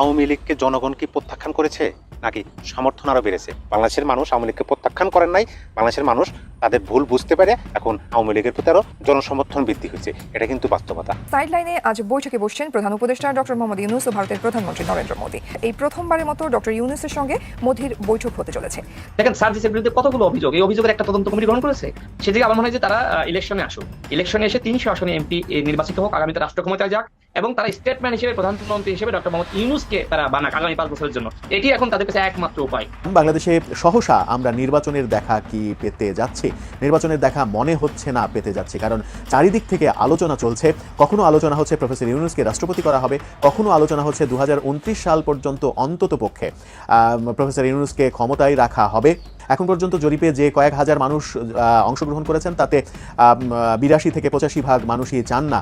আওয়ামী লীগকে জনগণ কি প্রত্যাখ্যান করেছে? নাকি সমর্থন আরও বেড়েছে? বাংলাদেশের মানুষ আওয়ামী লীগকে প্রত্যাখ্যান করেন নাই। বাংলাদেশের মানুষ তাদের ভুল বুঝতে পারে এখন আওয়ামী লীগের প্রতি আরও জনসমর্থন বৃদ্ধি হয়েছে এটা কিন্তু বাস্তবতা। সাইডলাইনে আজ বৈঠকে বসছেন প্রধান উপদেষ্টা ডক্টর মোহাম্মদ ইউনুস ও ভারতের প্রধানমন্ত্রী নরেন্দ্র মোদী। এই প্রথমবারের মতো ডক্টর ইউনুসের সঙ্গে মোদির বৈঠক হতে চলেছে। দেখেন সার্জিসের বিরুদ্ধে কতগুলো অভিযোগ? এই অভিযোগের একটা তদন্ত কমিটি গ্রহণ করেছে। সেদিকে আমার মনে হয় যে তারা ইলেকশনে আসুক। ইলেকশনে এসে তিনশো আসনে এমপি নির্বাচিত হোক আগামীতে রাষ্ট্র ক্ষমতায় যাক। এবং তারা স্টেটম্যান হিসেবে প্রধানমন্ত্রী হিসেবে ডক্টর মোহাম্মদ ইউনুসকে তারা বানাক আগামী পাঁচ বছরের জন্য। এটি এখন তাদের কাছে একমাত্র উপায়। বাংলাদেশে সহসা আমরা নির্বাচনের দেখা কি পেতে যাচ্ছি? নির্বাচনের দেখা মনে হচ্ছে না পেতে যাচ্ছি, কারণ চারিদিক থেকে আলোচনা চলছে। কখনো আলোচনা হচ্ছে প্রফেসর ইউনুসকে রাষ্ট্রপতি করা হবে, কখনো আলোচনা হচ্ছে দু হাজার উনত্রিশ সাল পর্যন্ত অন্তত পক্ষে প্রফেসর ইউনুসকে ক্ষমতায় রাখা হবে। এখন পর্যন্ত জরিপে যে কয়েক হাজার মানুষ অংশগ্রহণ করেছেন, তাতে বিরাশি থেকে পঁচাশি ভাগ মানুষই চান না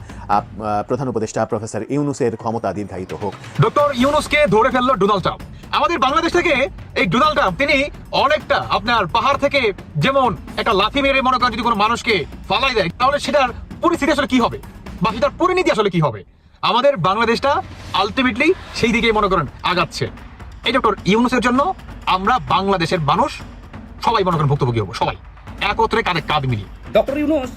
প্রধান উপদেষ্টা প্রফেসর ইউনুসের ক্ষমতা দীর্ঘায়িত হোক। ডক্টর ইউনুসকে ধরে ফেলল ডোনাল্ড ট্রাম্প। আমাদের বাংলাদেশ থেকে এই ডোনাল্ড ট্রাম্প, তিনি অনেকটা আপনার পাহাড় থেকে যেমন একটা লাথি মেরে মনে করেন যদি কোনো মানুষকে ফালাই দেয়, তাহলে সেটার পরিস্থিতি আসলে কি হবে? বা সেটার পরিণতি আসলে কি হবে? আমাদের বাংলাদেশটা আলটিমেটলি সেই দিকে মনে করেন আগাচ্ছে। এই ডক্টর ইউনুসের জন্য আমরা বাংলাদেশের মানুষ সবাই মনে করেন ভুক্তভোগী হব, সবাই। একত্রে কাঁধে কাঁধ মিলিয়ে। ডক্টর ইউনুস,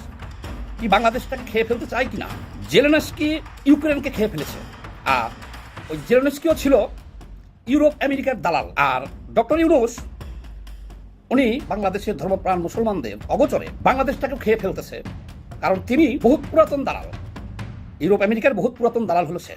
কি বাংলাদেশটাকে খেয়ে ফেলতে চায় কিনা? জেলেনস্কি ইউক্রেনকে খেয়ে ফেলেছে। আর ওই জেলেনস্কিও ছিল ইউরোপ আমেরিকার দালাল। আর ডক্টর ইউনুস, উনি বাংলাদেশের ধর্মপ্রাণ মুসলমানদের অগোচরে বাংলাদেশটাকেও খেয়ে ফেলতেছে। কারণ তিনি বহুত পুরাতন দালাল। ইউরোপ আমেরিকার বহুত পুরাতন দালাল হলো সে।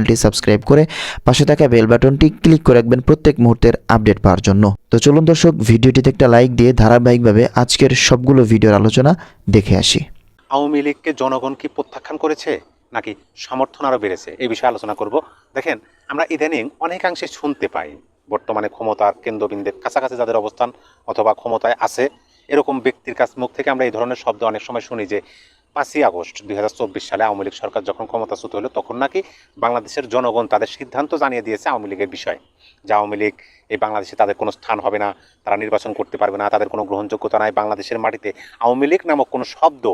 চ্যানেলটি সাবস্ক্রাইব করে পাশে থাকা বেল বাটনটি ক্লিক করে রাখবেন প্রত্যেক মুহূর্তের আপডেট পাওয়ার জন্য। তো চলুন দর্শক, ভিডিওটিতে একটা লাইক দিয়ে ধারাবাহিকভাবে আজকের সবগুলো ভিডিওর আলোচনা দেখে আসি। আওয়ামী লীগকে জনগণ কি প্রত্যাখ্যান করেছে নাকি সমর্থন আরও বেড়েছে? এই বিষয়ে আলোচনা করব। দেখেন, আমরা ইদানিং অনেকাংশে শুনতে পাই, বর্তমানে ক্ষমতার কেন্দ্রবিন্দুর কাছাকাছি যাদের অবস্থান অথবা ক্ষমতায় আছে, এরকম ব্যক্তির কাছ মুখ থেকে আমরা এই ধরনের শব্দ অনেক সময় শুনি যে পাঁচই আগস্ট দুই হাজার চব্বিশ সালে আওয়ামী লীগ সরকার যখন ক্ষমতাচ্যুত হলো, তখন নাকি বাংলাদেশের জনগণ তাদের সিদ্ধান্ত জানিয়ে দিয়েছে আওয়ামী লীগের বিষয়ে, যে আওয়ামী লীগ এই বাংলাদেশে তাদের কোনো স্থান হবে না, তারা নির্বাচন করতে পারবে না, তাদের কোনো গ্রহণযোগ্যতা নাই, বাংলাদেশের মাটিতে আওয়ামী লীগ নামক কোনো শব্দ,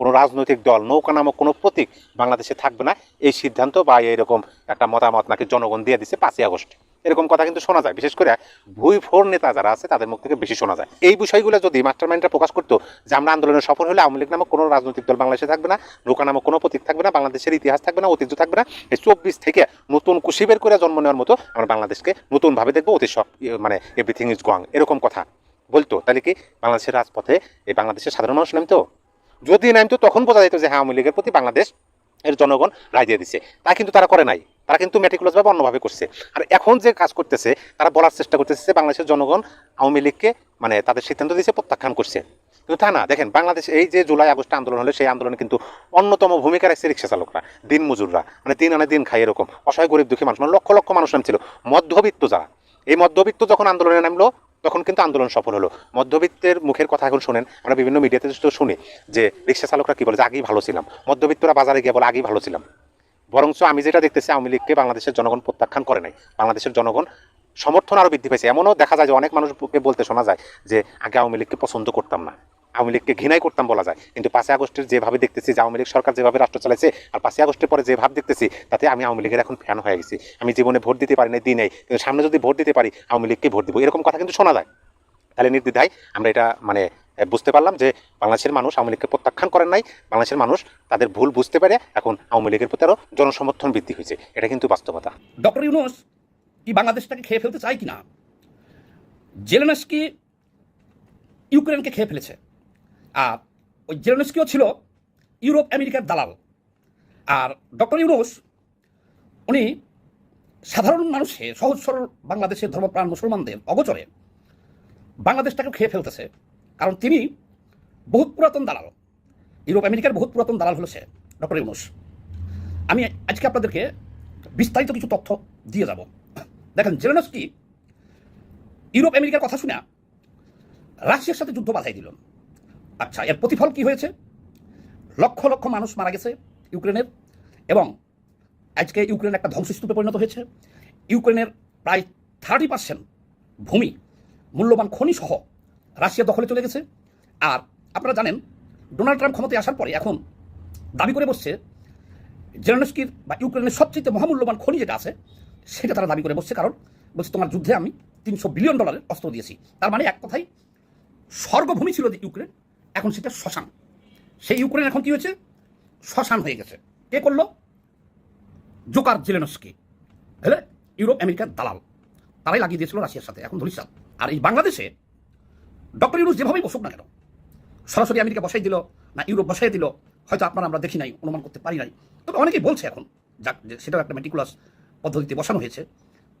কোনো রাজনৈতিক দল, নৌকা নামক কোনো প্রতীক বাংলাদেশে থাকবে না, এই সিদ্ধান্ত বা এরকম একটা মতামত নাকি জনগণ দিয়ে দিচ্ছে পাঁচই আগস্ট। এরকম কথা কিন্তু শোনা যায়। বিশেষ করে ভুই ফোর নেতা যারা আছে, তাদের মুখ থেকে বেশি শোনা যায়। এই বিষয়গুলো যদি মাস্টার মাইন্ডটা প্রকাশ করতো যে আমরা আন্দোলনের সফল হলে আওয়ামী লীগ নামক কোনো রাজনৈতিক দল বাংলাদেশে থাকবে না নৌকা নামক কোনো প্রতীক থাকবে না, বাংলাদেশের ইতিহাস থাকবে না, ঐতিহ্য থাকবে না, এই চব্বিশ থেকে নতুন কুশি বের করে জন্ম নেওয়ার মতো আমরা বাংলাদেশকে নতুনভাবে দেখব অতি সব ইয়ে মানে এভরিথিং ইজ গোয়াং এরকম কথা। বলতো, তাহলে কি বাংলাদেশের রাজপথে এই বাংলাদেশের সাধারণ মানুষ নামতো? যদি নামতো, তখন বোঝা যেত যে হ্যাঁ আওয়ামী লীগের প্রতি বাংলাদেশ এর জনগণ রায় দিয়ে দিচ্ছে তা কিন্তু তারা করে নাই। তারা কিন্তু মেটিকুলাসভাবে অন্যভাবে করছে। আর এখন যে কাজ করতেছে, তারা বলার চেষ্টা করতেছে বাংলাদেশের জনগণ আওয়ামী লীগকে মানে তাদের সিদ্ধান্ত দিয়েছে, প্রত্যাখ্যান করছে। কিন্তু তা না, দেখেন, বাংলাদেশ এই যে জুলাই, আগস্ট আন্দোলন হলে, সেই আন্দোলনে কিন্তু অন্যতম ভূমিকা রাখছে রিক্সা চালকরা, দিন মজুররা। মানে দিন আনে দিন খাই এরকম। অসহায়, গরিব, দুঃখী মানুষ মানে লক্ষ লক্ষ মানুষ নামছিল। মধ্যবিত্ত যারা, এই মধ্যবিত্ত যখন আন্দোলনে নামলো, তখন কিন্তু আন্দোলন সফল হলো। মধ্যবিত্তের মুখের কথা এখন শোনেন, আমরা বিভিন্ন মিডিয়াতে তো শুনি যে রিক্সা চালকরা কি বলে? যে আগেই ভালো ছিলাম। মধ্যবিত্তরা বাজারে গিয়ে বলে, আগেই ভালো ছিলাম। বরঞ্চ আমি যেটা দেখতেছি, আওয়ামী লীগকে বাংলাদেশের জনগণ প্রত্যাখ্যান করে নাই। বাংলাদেশের জনগণ সমর্থন আরও বৃদ্ধি পেয়েছে এমনও দেখা যায় যে অনেক মানুষকে বলতে শোনা যায় যে, আগে আওয়ামী লীগকে পছন্দ করতাম না। আওয়ামী লীগকে ঘৃণাই করতাম বলা যায়। কিন্তু পাঁচই আগস্টের যেভাবে দেখতেছি যে আওয়ামী লীগ সরকার যেভাবে রাষ্ট্র চালাইছে, আর পাঁচই আগস্টের পরে যে ভাব দেখতেছি, তাতে আমি আওয়ামী লীগের এখন ফ্যান হয়ে গেছি। আমি জীবনে ভোট দিতে পারি না দিই নাই। কিন্তু সামনে যদি ভোট দিতে পারি, আওয়ামী লীগকে ভোট দিব। এরকম কথা কিন্তু শোনা যায়। তাহলে নির্দ্বিধায় আমরা এটা মানে বুঝতে পারলাম যে বাংলাদেশের মানুষ আওয়ামী লীগকে প্রত্যাখ্যান করেন নাই। বাংলাদেশের মানুষ তাদের ভুল বুঝতে পারে এখন আওয়ামী লীগের প্রতি আরও জনসমর্থন বৃদ্ধি হয়েছে। এটা কিন্তু বাস্তবতা। ডক্টর ইউনুস, কি বাংলাদেশটাকে খেয়ে ফেলতে চায় কিনা? জেলেনস্কি ইউক্রেনকে খেয়ে ফেলেছে। আর ওই জেলেনস্কিও ছিল ইউরোপ আমেরিকার দালাল। আর ডক্টর ইউনুস, উনি সাধারণ মানুষের সহজ সরল বাংলাদেশের ধর্মপ্রাণ মুসলমানদের অগোচরে বাংলাদেশটাকে খেয়ে ফেলতেছে। কারণ তিনি বহুত পুরাতন দালাল। ইউরোপ, আমেরিকার বহুত পুরাতন দালাল হলো সে, ডক্টর ইউনুস। আমি আজকে আপনাদেরকে বিস্তারিত কিছু তথ্য দিয়ে যাব। দেখেন, জেলেনস্কি ইউরোপ, আমেরিকার কথা শুনে রাশিয়ার সাথে যুদ্ধ বাধাই দিল। আচ্ছা এর প্রতিফল কি হয়েছে? লক্ষ লক্ষ মানুষ মারা গেছে ইউক্রেনের এবং আজকে ইউক্রেন একটা ধ্বংসস্তূপে পরিণত হয়েছে। ইউক্রেনের প্রায় থার্টি পার্সেন্ট ভূমি, মূল্যবান খনি সহ রাশিয়া দখলে চলে গেছে। আর আপনারা জানেন, ডোনাল্ড ট্রাম্প ক্ষমতায় আসার পরে এখন দাবি করে বসছে, জেলেনস্কির বা ইউক্রেনের সবচেয়ে মহামূল্যবান খনি যেটা আছে, সেটা তারা দাবি করে বসছে। কারণ বলছে, তোমার যুদ্ধে আমি তিনশো বিলিয়ন ডলারের অস্ত্র দিয়েছি। তার মানে এক কথাই স্বর্গভূমি ছিল যে ইউক্রেন, এখন সেটা শ্মশান। সেই ইউক্রেন এখন কি হয়েছে? শ্মশান হয়ে গেছে। কে করল? Joker Zelensky. হলে ইউরোপ আমেরিকার দালাল। তারাই লাগিয়ে দিয়েছিল রাশিয়ার সাথে। এখন ধরিসাল আর এই বাংলাদেশে ডক্টর ইউনুস যেভাবেই বসুক না কেন, সরাসরি আমেরিকা বসাই দিল না, ইউরোপ বসাই দিল, হয়তো আপনারা আমরা দেখি নাই, অনুমান করতে পারি নাই। তবে অনেকেই বলছে এখন, যাক, যে সেটাও একটা মেটিকুলাস পদ্ধতিতে বসানো হয়েছে।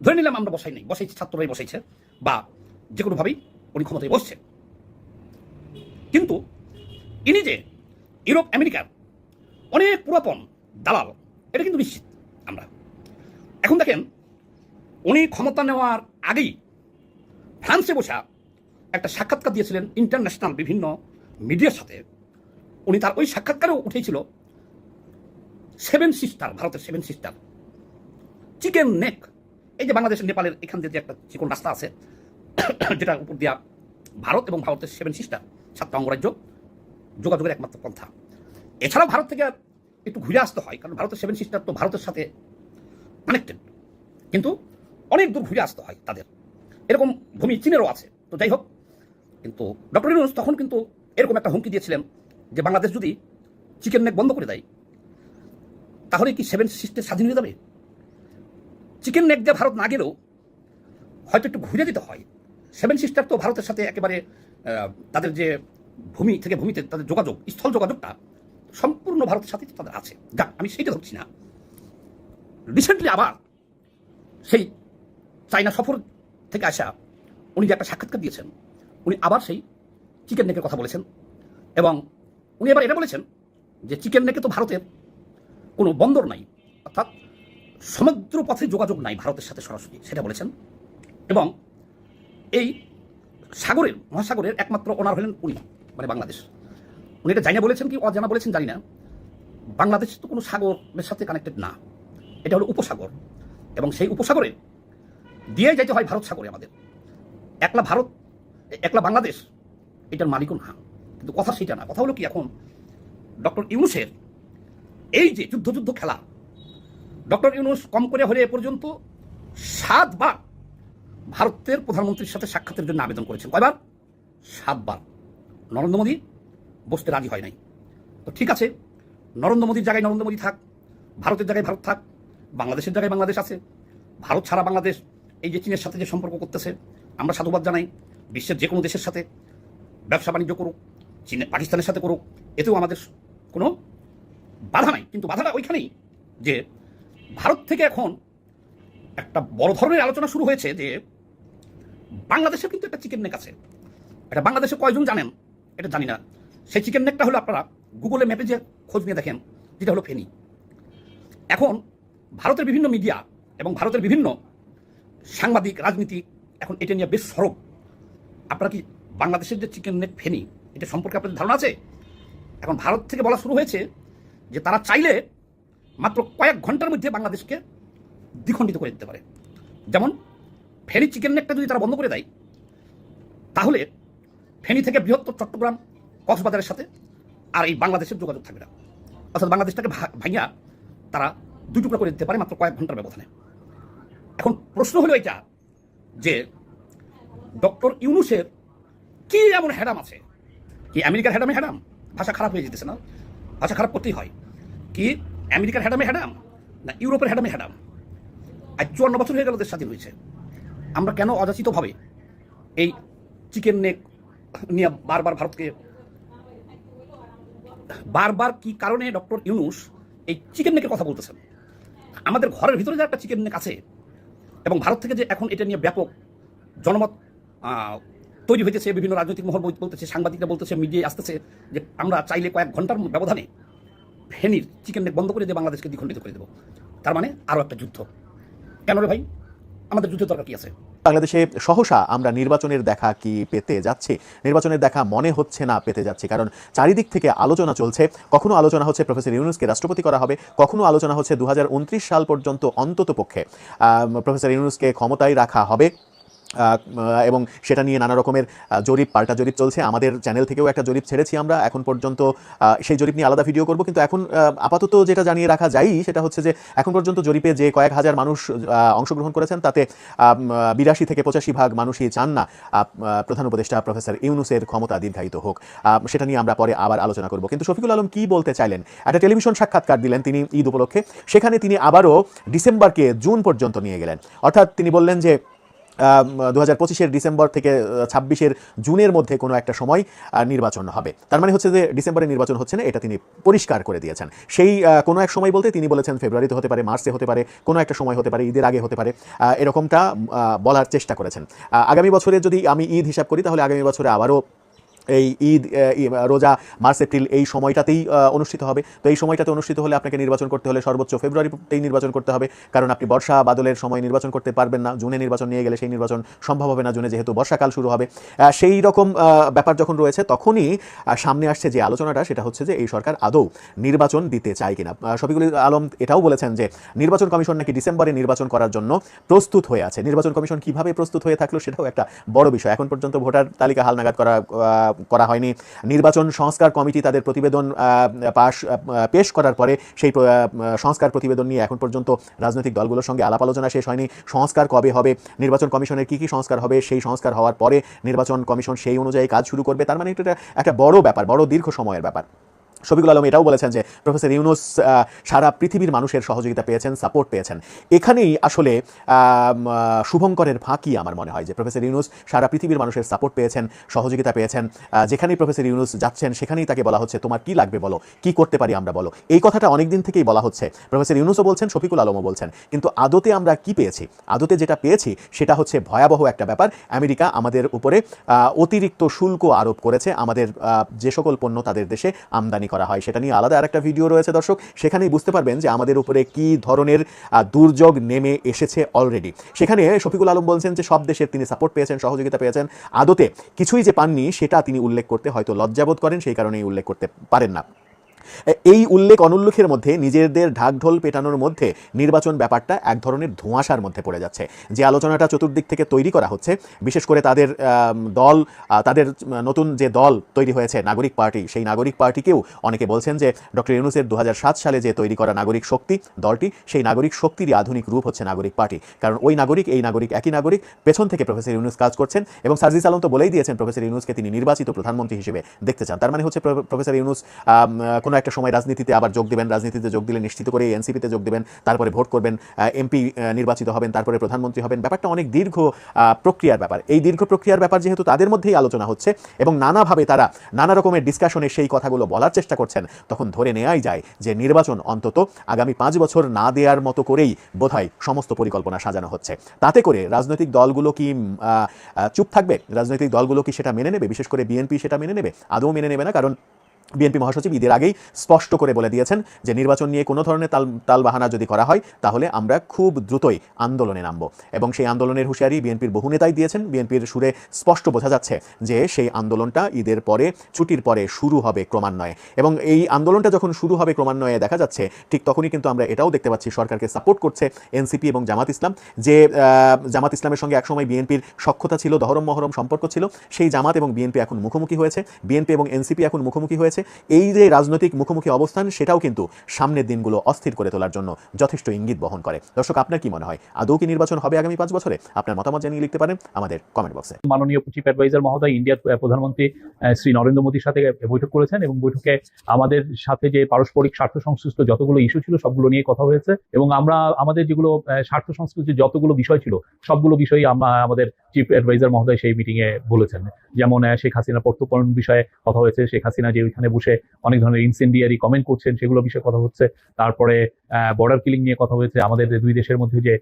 ধরে নিলাম আমরা বসাই নাই, বসাইছি, ছাত্ররাই বসাইছে, বা যে কোনোভাবেই উনি ক্ষমতায় বসছে। কিন্তু ইনি যে ইউরোপ, আমেরিকার অনেক পুরাতন দালাল, এটা কিন্তু নিশ্চিত আমরা। এখন দেখেন, উনি ক্ষমতা নেওয়ার আগেই ফ্রান্সে বসা একটা সাক্ষাৎকার দিয়েছিলেন ইন্টারন্যাশনাল বিভিন্ন মিডিয়ার সাথে। উনি তার ওই সাক্ষাৎকারেও উঠেছিল সেভেন সিস্টার ভারতের সেভেন সিস্টার চিকেন নেক এই যে বাংলাদেশের নেপালের এখান দিয়ে যে একটা চিকন রাস্তা আছে যেটা উপর দিয়া ভারত এবং ভারতের সেভেন সিস্টার সাতটা অঙ্গরাজ্য, যোগাযোগের একমাত্র পন্থা। এছাড়াও ভারত থেকে একটু ঘুরে আসতে হয়, কারণ ভারতের সেভেন সিস্টার তো ভারতের সাথে কানেক্টেড কিন্তু অনেক দূর ঘুরে আসতে হয় তাদের। এরকম ভূমি চীনেরও আছে। তো যাই হোক কিন্তু ডক্টর ইউনুস তখন কিন্তু এরকম একটা হুমকি দিয়েছিলেন যে বাংলাদেশ যদি চিকেন নেক বন্ধ করে দেয়, তাহলে কি সেভেন সিস্টেম স্বাধীন হয়ে যাবে? চিকেন নেক দিয়ে ভারত না গেলেও হয়তো একটু ঘুরে দিতে হয়। সেভেন সিস্টার তো ভারতের সাথে একেবারে তাদের যে ভূমি থেকে ভূমিতে তাদের যোগাযোগ, স্থল যোগাযোগটা সম্পূর্ণ ভারতের সাথে তাদের আছে। যাক, আমি সেইটা ধরছি না। রিসেন্টলি আবার সেই চাইনা সফর থেকে আসা, উনি যে একটা সাক্ষাৎকার দিয়েছেন উনি আবার সেই চিকেন নেকের কথা বলেছেন এবং উনি এবার এটা বলেছেন যে চিকেন নেকে তো ভারতের কোনো বন্দর নাই, অর্থাৎ সমুদ্র পথে যোগাযোগ নাই ভারতের সাথে সরাসরি, সেটা বলেছেন। এবং এই সাগরের, মহাসাগরের একমাত্র ওনার হলেন উনি মানে বাংলাদেশ। উনি এটা জানা বলেছেন কি, অজানা বলেছেন, জানি না। বাংলাদেশ তো কোনো সাগরের সাথে কানেক্টেড না। এটা হলো উপসাগর। এবং সেই উপসাগরে দিয়ে যাইতে হয় ভারত সাগরে আমাদের। একলা ভারত একলা বাংলাদেশ, এটার মালিকও না। কিন্তু কথা সেটা না। কথা হলো কি এখন, ডক্টর ইউনুসের এই যে যুদ্ধ যুদ্ধ খেলা, ডক্টর ইউনুস কম করে হলে এ পর্যন্ত সাতবার ভারতের প্রধানমন্ত্রীর সাথে সাক্ষাতের জন্য আবেদন করেছেন। কয়বার? সাতবার। নরেন্দ্র মোদী বসতে রাজি হয় নাই। তো ঠিক আছে, নরেন্দ্র মোদীর জায়গায় নরেন্দ্র মোদী থাক, ভারতের জায়গায় ভারত থাক, বাংলাদেশের জায়গায় বাংলাদেশ আছে, ভারত ছাড়া বাংলাদেশ এই যে চীনের সাথে যে সম্পর্ক করতেছে, আমরা সাধুবাদ জানাই। বিশ্বের যে কোনো দেশের সাথে ব্যবসা বাণিজ্য করুক, চীনে, পাকিস্তানের সাথে করুক, এতেও আমাদের কোনো বাধা নাই। কিন্তু বাধাটা ওইখানেই যে ভারত থেকে এখন একটা বড় ধরনের আলোচনা শুরু হয়েছে যে বাংলাদেশের কিন্তু একটা চিকেন নেক আছে। এটা বাংলাদেশে কয়জন জানেন? এটা জানি না। সেই চিকেন নেকটা হলো আপনারা গুগলে ম্যাপে যে খোঁজ নিয়ে দেখেন, যেটা হলো ফেনি। এখন ভারতের বিভিন্ন মিডিয়া এবং ভারতের বিভিন্ন সাংবাদিক রাজনীতি এখন এটা নিয়ে বেশ সরব। আপনারা কি বাংলাদেশের যে চিকেন নেক ফেনি, এটা সম্পর্কে আপনাদের ধারণা আছে? এখন ভারত থেকে বলা শুরু হয়েছে যে তারা চাইলে মাত্র কয়েক ঘণ্টার মধ্যে বাংলাদেশকে দ্বিখণ্ডিত করে দিতে পারে। যেমন, ফেনি চিকেন নেকটা যদি তারা বন্ধ করে দেয়, তাহলে ফেনী থেকে বৃহত্তর চট্টগ্রাম, কক্সবাজারের সাথে আর এই বাংলাদেশের যোগাযোগ থাকবে না। অর্থাৎ বাংলাদেশটাকে ভাঙিয়া তারা দুই টুকরা করে দিতে পারে মাত্র কয়েক ঘণ্টার ব্যবধানে। এখন প্রশ্ন হলো এটা যে ডক্টর ইউনুসের কি এমন হ্যাডাম আছে? কি আমেরিকার হ্যাডামে হ্যাডাম? ভাষা খারাপ হয়ে যেতেছে না? ভাষা খারাপ করতেই হয়। কি আমেরিকার হ্যাডামে হ্যাডাম? না ইউরোপের হ্যাডামে হ্যাডাম? আজ চুয়ান্ন বছর হয়ে গেল দেশ স্বাধীন হয়েছে। আমরা কেন অযাচিতভাবে এই চিকেন নেক নিয়ে বারবার ভারতকে বারবার কি কারণে ডক্টর ইউনুস এই চিকেন নেকের কথা বলতেছেন? আমাদের ঘরের ভিতরে যে একটা চিকেন নেক আছে, এবং ভারত থেকে যে এখন এটা নিয়ে ব্যাপক জনমত তৈরি হয়েছে বিভিন্ন রাজনৈতিক মহল বলতেছে, সাংবাদিকরা বলতেছে, মিডিয়ায় আসতেছে যে আমরা চাইলে কয়েক ঘণ্টার ব্যবধানে ফেনীর চিকেন নেক বন্ধ করে দিয়ে বাংলাদেশকে দ্বিখণ্ডিত করে দেবো। তার মানে আরও একটা যুদ্ধ। কেন রে ভাই? আমাদের যুদ্ধের দরকার কি আছে? বাংলাদেশে সহসা আমরা নির্বাচনের দেখা কি পেতে যাচ্ছি? নির্বাচনের দেখা মনে হচ্ছে না পেতে যাচ্ছি, কারণ চারিদিক থেকে আলোচনা চলছে। কখনো আলোচনা হচ্ছে প্রফেসর ইউনুসকে রাষ্ট্রপতি করা হবে, কখনো আলোচনা হচ্ছে দু হাজার উনত্রিশ সাল পর্যন্ত অন্তত পক্ষে প্রফেসর ইউনুসকে ক্ষমতায় রাখা হবে। এবং সেটা নিয়ে নানা রকমের জরিপ, পাল্টা জরিপ চলছে। আমাদের চ্যানেল থেকেও একটা জরিপ ছেড়েছি আমরা। এখন পর্যন্ত সেই জরিপ নিয়ে আলাদা ভিডিও করব। কিন্তু এখন আপাতত যেটা জানিয়ে রাখা যায় সেটা হচ্ছে যে এখন পর্যন্ত জরিপে যে কয়েক হাজার মানুষ অংশগ্রহণ করেছেন, তাতে বিরাশি থেকে পঁচাশি ভাগ মানুষই চান না প্রধান উপদেষ্টা প্রফেসর ইউনুসের ক্ষমতা দীর্ঘায়িত হোক। সেটা নিয়ে আমরা পরে আবার আলোচনা করব। কিন্তু শফিকুল আলম কি বলতে চাইলেন? একটা টেলিভিশন সাক্ষাৎকার দিলেন তিনি ঈদ উপলক্ষে। সেখানে তিনি আবারও ডিসেম্বরকে জুন পর্যন্ত নিয়ে গেলেন। অর্থাৎ তিনি বললেন যে দু হাজার পঁচিশের ডিসেম্বর থেকে ছাব্বিশের জুনের মধ্যে কোনো একটা সময় নির্বাচন হবে। তার মানে হচ্ছে যে ডিসেম্বরে নির্বাচন হচ্ছে না, এটা তিনি পরিষ্কার করে দিয়েছেন। সেই কোনো এক সময় বলতে তিনি বলেছেন ফেব্রুয়ারিতে হতে পারে, মার্চে হতে পারে, কোনো একটা সময় হতে পারে, ঈদের আগে হতে পারে এরকমটা বলার চেষ্টা করেছেন। আগামী বছরে যদি আমি ঈদ হিসাব করি, তাহলে আগামী বছরে আবারও এই ঈদ রোজা, মার্চ, এপ্রিল এই সময়টাতেই অনুষ্ঠিত হবে। তো এই সময়টাতে অনুষ্ঠিত হলে আপনাকে নির্বাচন করতে হলে সর্বোচ্চ ফেব্রুয়ারিতেই নির্বাচন করতে হবে। কারণ আপনি বর্ষা বাদলের সময় নির্বাচন করতে পারবেন না। জুনে নির্বাচন নিয়ে গেলে সেই নির্বাচন সম্ভব হবে না। জুনে যেহেতু বর্ষাকাল শুরু হবে। সেই রকম ব্যাপার যখন রয়েছে তখনই সামনে আসছে যে আলোচনাটা, সেটা হচ্ছে যে এই সরকার আদৌ নির্বাচন দিতে চায় কিনা। শফিকুল আলম এটাও বলেছেন যে নির্বাচন কমিশন নাকি ডিসেম্বরে নির্বাচন করার জন্য প্রস্তুত হয়ে আছে। নির্বাচন কমিশন কীভাবে প্রস্তুত হয়ে থাকল সেটাও একটা বড় বিষয়। এখন পর্যন্ত ভোটার তালিকা হালনাগাদ করা করা হয়নি। নির্বাচন সংস্কার কমিটি তাদের প্রতিবেদন পাশ পেশ করার পরে সেই সংস্কার প্রতিবেদন নিয়ে এখন পর্যন্ত রাজনৈতিক দলগুলোর সঙ্গে আলাপ আলোচনা শেষ হয়নি। সংস্কার কবে হবে? নির্বাচন কমিশনের কী কী সংস্কার হবে? সেই সংস্কার হওয়ার পরে নির্বাচন কমিশন সেই অনুযায়ী কাজ শুরু করবে। তার মানে এটা একটা বড় ব্যাপার, বড় দীর্ঘ সময়ের ব্যাপার। শফিকুল আলম এটাও বলেছেন যে প্রফেসর ইউনুস সারা পৃথিবীর মানুষের সহযোগিতা পেয়েছেন সাপোর্ট পেয়েছেন। এখানেই আসলে শুভঙ্করের ফাঁকি আমার মনে হয় যে প্রফেসর ইউনুস সারা পৃথিবীর মানুষের সাপোর্ট পেয়েছেন, সহযোগিতা পেয়েছেন। যেখানেই প্রফেসর ইউনুস যাচ্ছেন, সেখানেই তাকে বলা হচ্ছে, তোমার কি লাগবে বলো? কি করতে পারি আমরা বলো? এই কথাটা অনেক দিন থেকেই বলা হচ্ছে। প্রফেসর ইউনুসও বলছেন, শফিকুল আলমও বলছেন। কিন্তু আদতে আমরা কি পেয়েছি? আদতে যেটা পেয়েছি, সেটা হচ্ছে ভয়াবহ একটা ব্যাপার। আমেরিকা আমাদের উপরে অতিরিক্ত শুল্ক আরোপ করেছে। আমাদের যে সকল পণ্য তাদের দেশে আমদানি করা হয়। সেটা নিয়ে আলাদা আরেকটা ভিডিও রয়েছে দর্শক। সেখানেই বুঝতে পারবেন যে আমাদের উপরে কি ধরনের দুর্যোগ নেমে এসেছে অলরেডি সেখানে শফিকুল আলম বলছেন যে সব দেশের তিনি সাপোর্ট পেয়েছেন, সহযোগিতা পেয়েছেন। আদতে কিছুই যে পাননি, সেটা তিনি উল্লেখ করতে হয়তো লজ্জাবোধ করেন, সেই কারণেই উল্লেখ করতে পারেন না। এই উল্লেখ অনুল্লেখের মধ্যে নিজেদের ঢাকঢোল পেটানোর মধ্যে নির্বাচন ব্যাপারটা এক ধরনের ধোঁয়াশার মধ্যে পড়ে যাচ্ছে। যে আলোচনাটা চতুর্দিক থেকে তৈরি করা হচ্ছে, বিশেষ করে তাদের দল তাদের নতুন যে দল তৈরি হয়েছে, নাগরিক পার্টি, সেই নাগরিক পার্টিকেও অনেকে বলছেন যে ডক্টর ইউনুসের দু হাজার সাত সালে যে তৈরি করা নাগরিক শক্তি দলটি, সেই নাগরিক শক্তিরই আধুনিক রূপ হচ্ছে নাগরিক পার্টি। কারণ ওই নাগরিক, এই নাগরিক একই নাগরিক পেছন থেকে প্রফেসর ইউনুস কাজ করছেন এবং সার্জিস আলম তো বলেই দিয়েছেন প্রফেসর ইউনুসকে তিনি নির্বাচিত প্রধানমন্ত্রী হিসেবে দেখতে চান। তার মানে হচ্ছে প্রফেসর ইউনুস কোনো একটা সময় রাজনীতিতে আবার যোগ দেবেন, রাজনীতিতে যোগ দিলে নিশ্চিত করে এনসিপিতে যোগ দেবেন, তারপরে ভোট করবেন এমপি নির্বাচিত হবেন, তারপরে প্রধানমন্ত্রী হবেন। ব্যাপারটা অনেক দীর্ঘ প্রক্রিয়ার ব্যাপার। এই দীর্ঘ প্রক্রিয়ার ব্যাপার যেহেতু তাদের মধ্যেই আলোচনা হচ্ছে এবং নানাভাবে তারা নানা রকমের ডিসকাশনে সেই কথাগুলো বলার চেষ্টা করছেন, তখন ধরে নেওয়াই যায় যে নির্বাচন অন্তত আগামী পাঁচ বছর না দেওয়ার মতো করেই বোধহয় সমস্ত পরিকল্পনা সাজানো হচ্ছে। তাতে করে রাজনৈতিক দলগুলো কি চুপ থাকবে? রাজনৈতিক দলগুলো কি সেটা মেনে নেবে? বিশেষ করে বিএনপি সেটা মেনে নেবে? আদৌ মেনে নেবে না? কারণ বিএনপি মহাসচিব ঈদের আগেই স্পষ্ট করে বলে দিয়েছেন যে নির্বাচন নিয়ে কোনো ধরনের তাল তালবাহানা যদি করা হয়, তাহলে আমরা খুব দ্রুতই আন্দোলনে নামব। এবং সেই আন্দোলনের হুঁশিয়ারি বিএনপির বহু নেতাই দিয়েছেন। বিএনপির সুরে স্পষ্ট বোঝা যাচ্ছে যে সেই আন্দোলনটা ঈদের পরে, ছুটির পরে শুরু হবে ক্রমান্বয়ে। এবং এই আন্দোলনটা যখন শুরু হবে ক্রমান্বয়ে, দেখা যাচ্ছে ঠিক তখনই কিন্তু আমরা এটাও দেখতে পাচ্ছি সরকারকে সাপোর্ট করছে এনসিপি এবং জামাত ইসলাম যে জামাত ইসলামের সঙ্গে একসময় বিএনপির সক্ষতা ছিল দহরম মহরম সম্পর্ক ছিল। সেই জামাত এবং বিএনপি এখন মুখোমুখি হয়েছে। বিএনপি এবং এনসিপি এখন মুখোমুখি হয়েছে। এই যে রাজনৈতিক মুখোমুখি অবস্থান, সেটাও কিন্তু সামনের দিনগুলো অস্থির করে তোলার জন্য যথেষ্ট ইঙ্গিত বহন করে। দর্শক, আপনার কি মনে হয়? আদৌ কি নির্বাচন হবে আগামী পাঁচ বছরে? আপনার মতামত জানিয়ে লিখতে পারেন আমাদের কমেন্ট বক্সে মাননীয় চিফ অ্যাডভাইজার মহোদয় ইন্ডিয়ার প্রধানমন্ত্রী শ্রী নরেন্দ্র মোদীর সাথে বৈঠক করেছেন এবং বৈঠকে আমাদের সাথে যে পারস্পরিক স্বার্থ সংশ্লিষ্ট যতগুলো ইস্যু ছিল, সবগুলো নিয়ে কথা হয়েছে এবং আমরা, আমাদের যেগুলো স্বার্থ সংশ্লিষ্ট যতগুলো বিষয় ছিল, সবগুলো বিষয়ই আমাদের চিফ অ্যাডভাইজার মহোদয় সেই মিটিং এ বলেছেন। যেমন শেখ হাসিনা প্রত্যর্পণ বিষয়ে কথা হয়েছে, শেখ হাসিনা যে ওইখানে বসে অনেক ধরনের ইনসেন্ডিয়ারি কমেন্ট করছেন, সেগুলো বিষয়ে কথা হচ্ছে। তারপরে বর্ডার কিলিং নিয়ে কথা হয়েছে। আমাদের দুই দেশের মধ্যে যে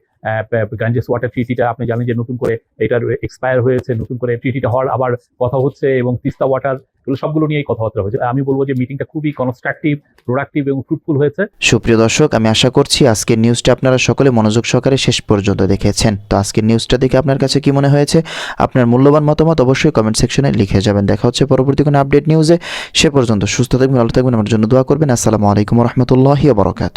গাঞ্জেস ওয়াটার ট্রিটিটা আপনি জানেন যে নতুন করে এটার এক্সপায়ার হয়েছে, নতুন করে ট্রিটিটা হওয়ার আবার কথা হচ্ছে এবং তিস্তা ওয়াটার এগুলো সবগুলো নিয়েই কথাবার্তা হয়েছে। আমি বলব যে মিটিংটা খুবই কনস্ট্রাকটিভ প্রোডাক্টিভ এবং ফ্রুটফুল হয়েছে। সুপ্রিয় দর্শক, আমি আশা করছি আজকের নিউজটা আপনারা সকলে মনোযোগ সহকারে শেষ পর্যন্ত দেখেছেন। তো আজকের নিউজটা দেখে আপনার কাছে কি মনে হয়েছে? আপনার মূল্যবান মতামত অবশ্যই কমেন্ট সেকশনে লিখে যাবেন। দেখা হচ্ছে পরবর্তী কোনো আপডেট নিউজে সে পর্যন্ত সুস্থ থাকবেন, ভালো থাকবেন। আমার জন্য দোয়া করবেন। আসসালামু আলাইকুম রহমতুল্লাহি বরকাত